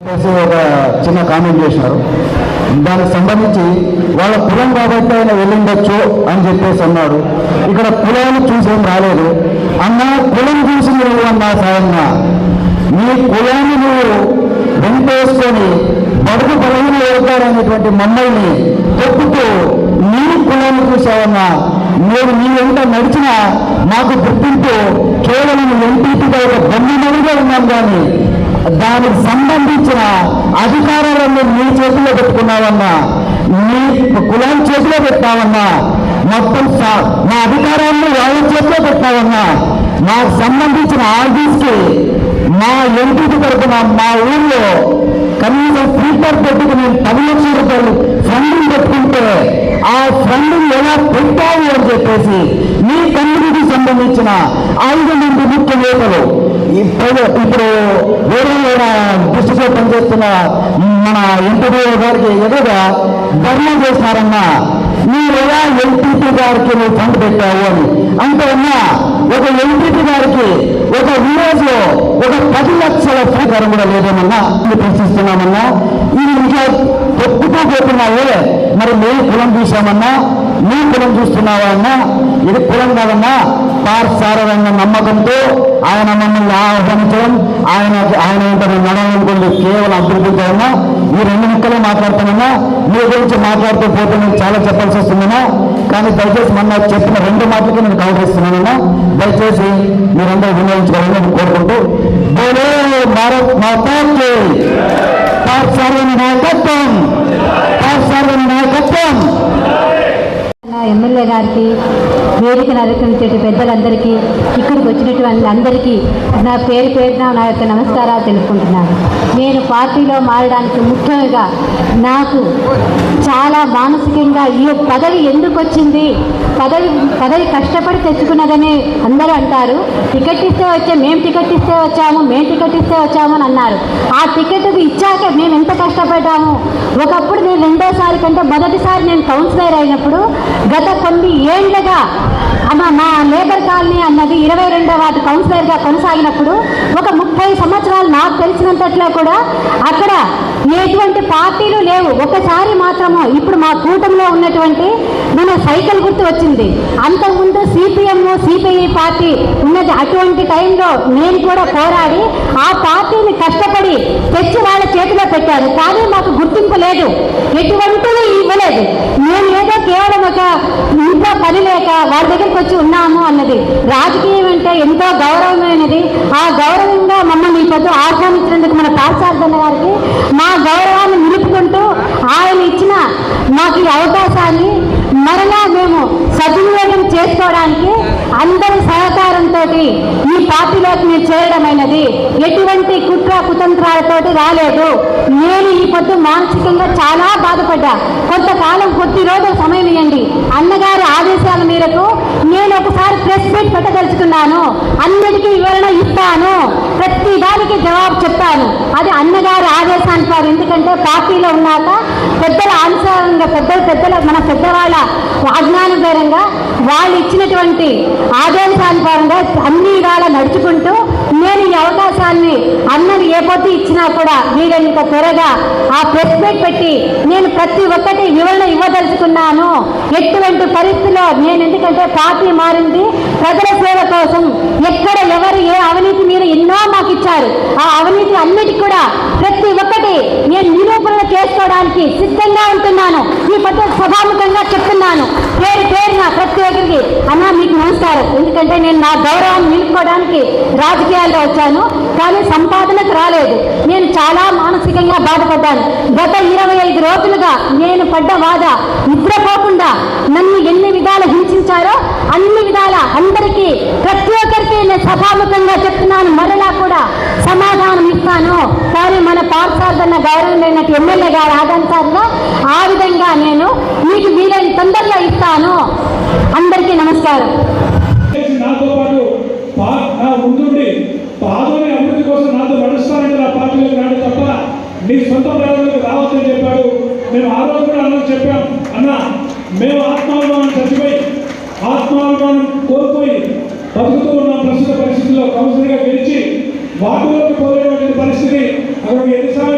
ఒక చిన్న కామెంట్ చేసినారు. దానికి సంబంధించి వాళ్ళ కులం కాబట్టి ఆయన వెళ్ళిండొచ్చు అని చెప్పేసి అన్నాడు ఇక్కడ కులాన్ని చూసేం రాలేదు. అన్న కులం చూసి నువ్వు అన్నా సాయన్న? నీ కులాన్ని నువ్వు వెంటేసుకొని బడుగు బలహీన అవుతారనేటువంటి మమ్మల్ని తొక్కుతూ నీ కులాన్ని చూసావన్నా నేను నీ వెంట నడిచిన మాకు గుర్తింపు కేవలం ఎంపీటీగా ఒక బంధువులుగా ఉన్నాం కానీ దానికి సంబంధించిన అధికారాలను నీ చేతిలో పెట్టుకున్నావన్నా నీ కులాన్ని చేతిలో పెట్టావన్నా మొత్తం నా మా అధికారాన్ని వాళ్ళ చేతిలో పెట్టావన్నా మాకు సంబంధించిన ఆఫీస్కి మా ఎంపీకి తరపున మా ఊళ్ళో కనీసం ఫిల్టర్ పెట్టుకు మేము పది లక్షల రూపాయలు ఫండింగ్ పెట్టుకుంటే ఆ ఫండింగ్ ఎలా పెట్టాలి అని చెప్పేసి మీ కమ్యూనిటీకి సంబంధించిన ఐదు మంది ముఖ్య నేతలు. ఇప్పుడు ఇప్పుడు వేరే దృష్టితో పనిచేస్తున్న మన ఎంపీ గారికి ఎదురుగా ధర్నా చేస్తారన్నా మీరు ఎలా ఎంపీపీ గారికి నువ్వు ఫండ్ పెట్టావు అని. అంటే అన్నా ఒక ఎంపీపీ గారికి ఒక విలేజ్లో ఒక పది లక్షల స్వీకారం కూడా లేదేమన్నా? ప్రశ్నిస్తున్నామన్నా. ఇది ఇంకా చెప్పుతూ పోతున్నావే మరి మేము కులం చూసామన్నా నీ కులం చూస్తున్నావా అన్నా? ఇది కులం కాదన్నా పార్సారమైన నమ్మకంతో ఆయన మమ్మల్ని ఆహ్వానించడం ఆయన ఆయన నడవాలనుకోండి కేవలం అభివృద్ధితో ఉన్నా. ఈ రెండు ముక్కలే మాట్లాడుతామన్నా మీ గురించి మాట్లాడుతూ పోతే నేను చాలా చెప్పాల్సి వస్తుందన్నా. కానీ దయచేసి మొన్న చెప్పిన రెండు మాటలకి నేను కవర్ చేస్తున్నానన్నా. దయచేసి మీరందరూ వినియోగించుకోవాలని నేను కోరుకుంటూ భారత్ మాతాకి. పార్సారణ నాయకత్వం పార్సారణ నాయకత్వం నా MLA గారికి వేదికను అలంకరించే పెద్దలందరికీ ఇక్కడికి వచ్చినటువంటి అందరికీ నా పేరు పేరున నా యొక్క నమస్కారాలు తెలుపుకుంటున్నాను. నేను పార్టీలో మారడానికి ముఖ్యంగా నాకు చాలా మానసికంగా ఈ పదవి ఎందుకు వచ్చింది? పదవి పదవి కష్టపడి తెచ్చుకున్నదని అందరూ అంటారు. టికెట్ ఇస్తే వచ్చే మేము టికెట్ ఇస్తే వచ్చాము మేము టికెట్ ఇస్తే వచ్చాము అని అన్నారు. ఆ టికెట్ ఇచ్చాక మేము ఎంత కష్టపడ్డాము? ఒకప్పుడు నేను రెండోసారి కంటే మొదటిసారి నేను కౌన్సిలర్ అయినప్పుడు గత కొన్ని ఏండ్లుగా అమ్మ మా లేబర్ కాలనీ అన్నది ఇరవై రెండవ వార్డు కౌన్సిలర్గా కొనసాగినప్పుడు ఒక ముప్పై సంవత్సరాలు నాకు తెలిసినంతట్లో కూడా అక్కడ ఎటువంటి పార్టీలు లేవు. ఒకసారి మాత్రము ఇప్పుడు మా కూటమిలో ఉన్నటువంటి మన సైకిల్ గుర్తు వచ్చింది. అంతకుముందు సిపిఎం సిపిఐ పార్టీ ఉన్నది. అటువంటి టైంలో నేను కూడా పోరాడి ఆ పార్టీని కష్టపడి తెచ్చి వాళ్ళ చేతిలో పెట్టారు కానీ మాకు గుర్తింపు లేదు. ఎటువంటిది ఇవ్వలేదు. నేను ఏదో కేవలం ఒక ఇంట్లో పని లేక వారి దగ్గరికి వచ్చి ఉన్నాము అన్నది. రాజకీయం అంటే ఎంతో గౌరవమైనది. ఆ గౌరవంగా మమ్మల్ని ఈ పొద్దు ఆహ్వానించినందుకు మన పార్సార్థన గారికి మా గౌరవాన్ని నిలుపుకుంటూ ఆయన ఇచ్చిన మాకు ఈ అవకాశాన్ని మరలా మేము సద్వినియోగం చేసుకోవడానికి అందరి సహకారంతో ఈ పార్టీలోకి మేము చేరడమైనది ఎటువంటి కుట్ర కుతంత్రాలతోటి రాలేదు. నేను ఈ పొద్దు మానసికంగా చాలా బాధపడ్డా. కొంతకాలం కొద్ది రోజులు సమయం ఇవ్వండి అన్నగారి ఆదేశాల మేరకు నేను ఒకసారి ప్రెస్ మీట్ పెట్టదలుచుకున్నాను. అందరికీ వివరణ ఇస్తాను. ప్రతి దానికి జవాబు చెప్తాను. అది అన్నగారి ఆదేశానుసారం ఎందుకంటే పార్టీలో ఉన్నాక పెద్దల అనుసారంగా పెద్ద పెద్దల మన పెద్దవాళ్ళ అజ్ఞానపరంగా వాళ్ళు ఇచ్చినటువంటి ఆదేశానుసారంగా అన్ని విధాలా నడుచుకుంటూ నేను ఈ అవకాశాన్ని అన్నది ఏ పొద్దు ఇచ్చినా కూడా వీరంత త్వరగా ఆ ప్రెస్ మీట్ పెట్టి నేను ప్రతి ఒక్కటి వివరణ ఇవ్వదలుచుకున్నాను. ఎటువంటి పరిస్థితిలో నేను ఎందుకంటే పార్టీ మారింది. ప్రజల సేవ కోసం ఎక్కడ ఎవరు ఏ అవినీతి మీరు ఎన్నో మాకు ఇచ్చారు. ఆ అవినీతి అన్నిటికి కూడా ప్రతి ఒక్కటి నేను నిరూపణ చేసుకోవడానికి సిద్ధంగా ఉంటున్నాను. ఈ పద్ధతి సభాముఖంగా చెప్తున్నాను. పేరు పేరున ప్రతి ఒక్కరికి అన్న మీకు నమస్కారం. ఎందుకంటే నేను నా గౌరవాన్ని నిలుపుకోవడానికి రాజకీయాల్లో వచ్చాను కానీ సంపాదనకు రాలేదు. నేను చాలా మానసికంగా బాధపడ్డాను. గత ఇరవై ఐదు రోజులుగా నేను పడ్డ బాధ నిద్రపోకుండా నన్ను ఎన్ని విధాలు హింసించారో అన్ని విధాల అందరికీ ప్రతి ఒక్కరికి నేను సభాముఖంగా చెప్తున్నాను. మరలా కూడా సమాధానం ఇస్తాను. కానీ మన పార్సార్థన గౌరవం లేనట్టు ఎమ్మెల్యే గారు ఆదంతారుగా ఆ విధంగా నేను మీకు వీలైన తొందరలో ఇస్తాను. అన్నారు నాతో పాటు నా ముందుండి పాదోని అభివృద్ధి కోసం నాతో నడుస్తానంటే నా పార్టీలోకి రాడు తప్ప నీ సొంత ప్రయోజనాలకు రావచ్చని చెప్పాడు. మేము ఆ రోజు కూడా అన్నది చెప్పాం. అన్న మేము ఆత్మాభిమానం చచ్చిపోయి ఆత్మాభిమానం కోల్పోయి బతుకుతూ ఉన్న ప్రస్తుత పరిస్థితుల్లో. కౌన్సిలర్గా గెలిచి వాటిలోకి పోలేటువంటి పరిస్థితి. అక్కడ ఎన్నిసార్లు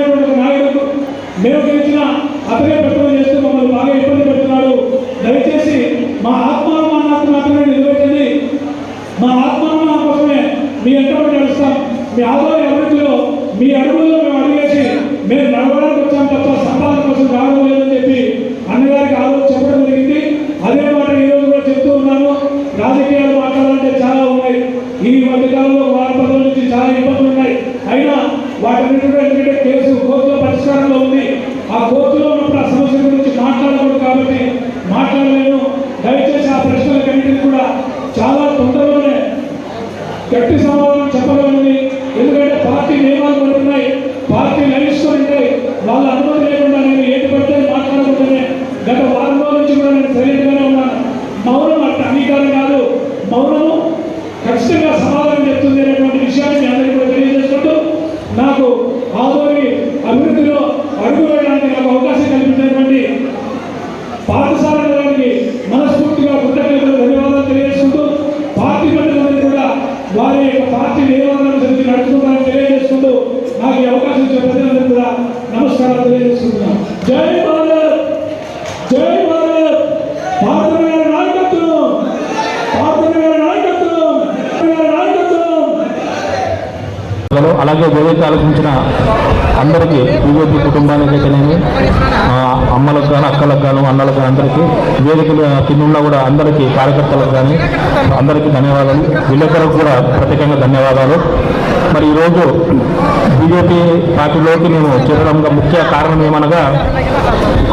నడవడానికి వచ్చాం తప్ప సంపాదన కోసం రావడం లేదని చెప్పి అన్నగారికి ఆలోచన చెప్పడం జరిగింది. అదే మాట ఈ రోజు కూడా చెప్తూ ఉన్నాను. రాజకీయాలు మాట్లాడాలంటే చాలా ఉన్నాయి. ఈ మధ్యకాలంలో వారం పదుల నుంచి చాలా ఇబ్బందులు ఉన్నాయి. అయినా వాటన్నిటి ఎందుకంటే కేసు కోర్టులో పరిష్కారంలో ఉంది. ఆ కోర్టులో ఉన్నప్పుడు ఆ సమస్య గురించి మాట్లాడకూడదు కాబట్టి మాట్లాడలేను. దయచేసి ఆ ప్రశ్నలకన్నింటినీ కూడా చాలా తొందరలోనే గట్టి సమాధానం bendiciones. అలాగే ఆలోచించిన అందరికీ గాను అక్కలకు గాను అన్నలకు అందరికీ వేదికలు కింద కూడా అందరికీ కార్యకర్తలకు కానీ అందరికీ ధన్యవాదాలు. విలేకరులకు కూడా ప్రత్యేకంగా ధన్యవాదాలు. మరి ఈరోజు బీజేపీ పార్టీలోకి మేము చేరడంగా ముఖ్య కారణం ఏమనగా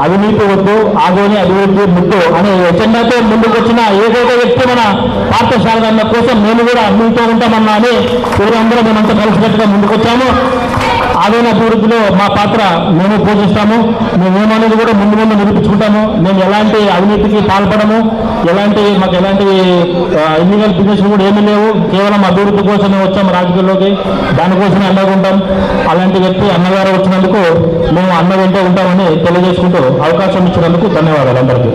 అవినీతి వద్దు ఆగోని అభివృద్ధి ముద్దు అనే ఎజెండాతో ముందుకు వచ్చిన ఏదైతే వ్యక్తి మన పాఠశాల కోసం మేము కూడా మీతో ఉంటామన్నా అని ఊరందరూ మేమంతా కలిసికట్టుగా ముందుకొచ్చాము. ఆదాయ అభివృద్ధిలో మా పాత్ర మేము పోషిస్తాము. మేము ఏమనేది కూడా ముందు ముందు నిరూపించుకుంటాము. మేము ఎలాంటి అవినీతికి పాల్పడము ఎలాంటి మాకు ఎలాంటి ఇల్లీగల్ బిజినెస్ కూడా ఏమీ లేవు. కేవలం అభివృద్ధి కోసమే వచ్చాము రాజకీయాల్లోకి. దానికోసమే అండగా ఉంటాం. అలాంటి వ్యక్తి అన్నగారు వచ్చినందుకు మేము అన్న వెంటే ఉంటామని తెలియజేసుకుంటూ అవకాశం ఇచ్చినందుకు ధన్యవాదాలు అందరికీ.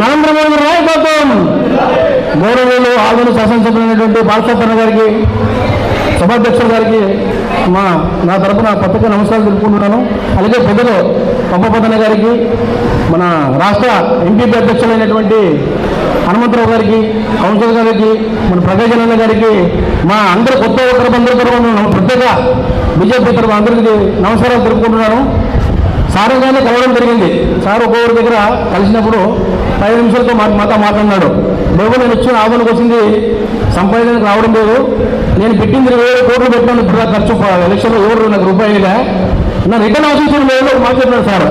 నరేంద్ర మోదీ నాయకత్వం గౌరవులు ఆల్రెడీ శాసనసభ్యులైనటువంటి బాలసత్వన్న గారికి సభాధ్యక్షుల గారికి మా నా తరపున పత్రిక నమస్కారం తెలుపుకుంటున్నాను. అలాగే పెద్దలు పంపపదన గారికి మన రాష్ట్ర ఎంపీపీ అధ్యక్షులైనటువంటి హనుమంతరావు గారికి కౌన్సిలర్ గారికి మన ప్రజాజన గారికి మా అందరు కొత్త ఓటర్ అందరి తరపున ప్రత్యేక బీజేపీ తరఫున అందరికీ నమస్కారాలు తెలుపుకుంటున్నాను. సారు గానే కలవడం జరిగింది. సార్ ఒక్కొక్కరి దగ్గర కలిసినప్పుడు పది నిమిషాలతో మా మాతో మాట్లాడినాడు. లేవు నేను వచ్చిన ఆవులకు వచ్చింది సంపాదనకు రావడం లేదు. నేను పెట్టింది ఇరవై వేల కోట్లు పెట్టాను ఇప్పుడు ఖర్చు ఎలక్షన్లో ఎవరు నాకు రూపాయలుగా నా రిటర్న్ అవసరం లేదు మాట చెప్పినాడు సార్.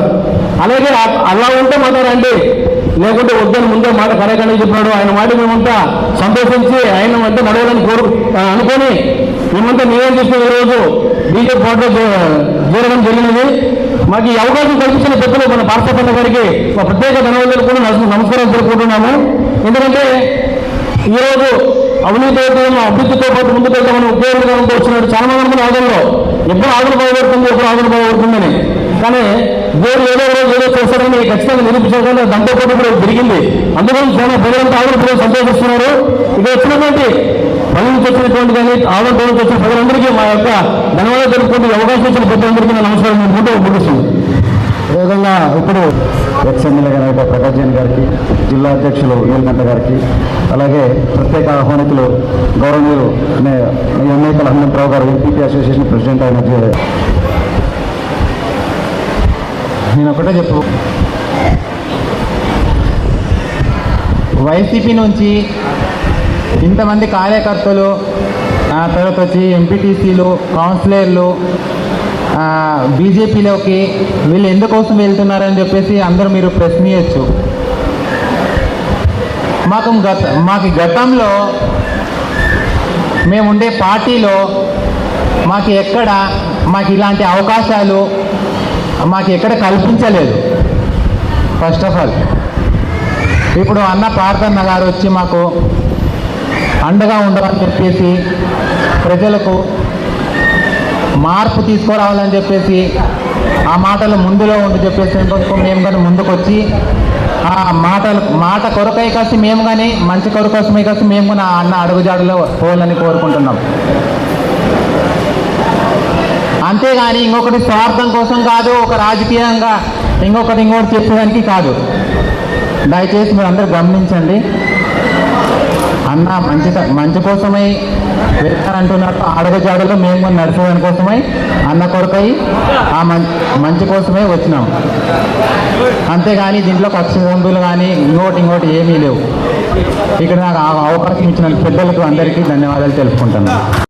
అలాగే అలా ఉంటే మాట్లాడండి. లేకుంటే వద్దని ముందే మాట కరెక్ట్ చెప్పినాడు ఆయన మాట మేమంతా సంతోషించి ఆయన అంటే నడవాలని కోరు అనుకొని మేమంతా మేమేం చేసిన ఈరోజు బీజేపీ పార్టీలో జే- చేరడం జరిగినది. మాకు ఈ అవకాశం కల్పించిన పెద్దలు మన పార్శ్వపన్న గారికి మా ప్రత్యేక ధన్యవాదాలు కూడా నమస్కారం తెలుపుకుంటున్నాము. ఎందుకంటే ఈరోజు అవినీతి అభివృద్ధితో పాటు ముందుకు వెళ్తామని ఉపయోగకరంతో వచ్చినట్టు చాలా మంది అనుకున్న ఆదంలో ఎప్పుడు ఆదులు బాగుపడుతుంది ఎప్పుడు ఆదులు బాగుపడుతుందని కానీ దేవుడు ఏదో రోజు ఏదో చేస్తారని ఖచ్చితంగా నిరూపించాలని దాంతో పాటు కూడా జరిగింది అందుకని చాలా ప్రజలంతా ఆదులు ప్రజలు సంతోషిస్తున్నారు. ఇక్కడ వచ్చినటువంటి పనులు నుంచి వచ్చినటువంటి కానీ ఆవుల వచ్చిన ప్రజలందరికీ మా యొక్క ధన్యవాదాలు తెలుపుకుంటూ అవకాశం ఇచ్చిన ప్రజలందరికీ నమస్కారం తెలుపుకుంటూ ముగిస్తుంది అదేవిధంగా ఇప్పుడు ఎక్స్ఎమ్మెల్యే గారి ప్రకాష్ జైన్ గారికి జిల్లా అధ్యక్షులు నీలకంఠ గారికి అలాగే ప్రత్యేక ఆహ్వానితులు గౌరవనీయులు ఎన్నికల హనుమంతరావు గారు ఎంపీపీ అసోసియేషన్ ప్రెసిడెంట్ అయిన నేను ఒకటే చెప్పు. వైసీపీ నుంచి ఇంతమంది కార్యకర్తలు తర్వాత వచ్చి ఎంపీటీసీలు కౌన్సిలర్లు బీజేపీలోకి వీళ్ళు ఎందుకోసం వెళ్తున్నారని చెప్పేసి అందరూ మీరు ప్రశ్నించచ్చు మాకు గత మాకు గతంలో మేము ఉండే పార్టీలో మాకు ఎక్కడ మాకు ఇలాంటి అవకాశాలు మాకు ఎక్కడ కల్పించలేదు. ఫస్ట్ ఆఫ్ ఆల్ ఇప్పుడు అన్న పార్థన్న గారు వచ్చి మాకు అండగా ఉండమని చెప్పేసి ప్రజలకు మార్పు తీసుకురావాలని చెప్పేసి ఆ మాటలు ముందులో ఉండి చెప్పేసి మేము కానీ ముందుకు వచ్చి ఆ మాటలు మాట కొరకై కాసి మేము కానీ మంచి కొరకోసమే కాసి మేము కూడా అన్న అడుగుజాడులో పోవాలని కోరుకుంటున్నాం. అంతేగాని ఇంకొకటి స్వార్థం కోసం కాదు ఒక రాజకీయంగా ఇంకొకటి ఇంకొకటి చెప్పేదానికి కాదు. దయచేసి మీరు అందరూ గమనించండి. అన్న మంచి మంచి కోసమై అంటున్నట్టు అడుగు మేము కూడా నడిచేదాని కోసమై అన్న కొరకై ఆ మం- మంచి కోసమే వచ్చినాం. అంతేగాని దీంట్లో పక్షి కానీ ఇంకోటి ఇంకోటి ఏమీ లేవు. ఇక్కడ నాకు అవకాశం ఇచ్చిన పెద్దలకు అందరికీ ధన్యవాదాలు తెలుపుకుంటున్నాను.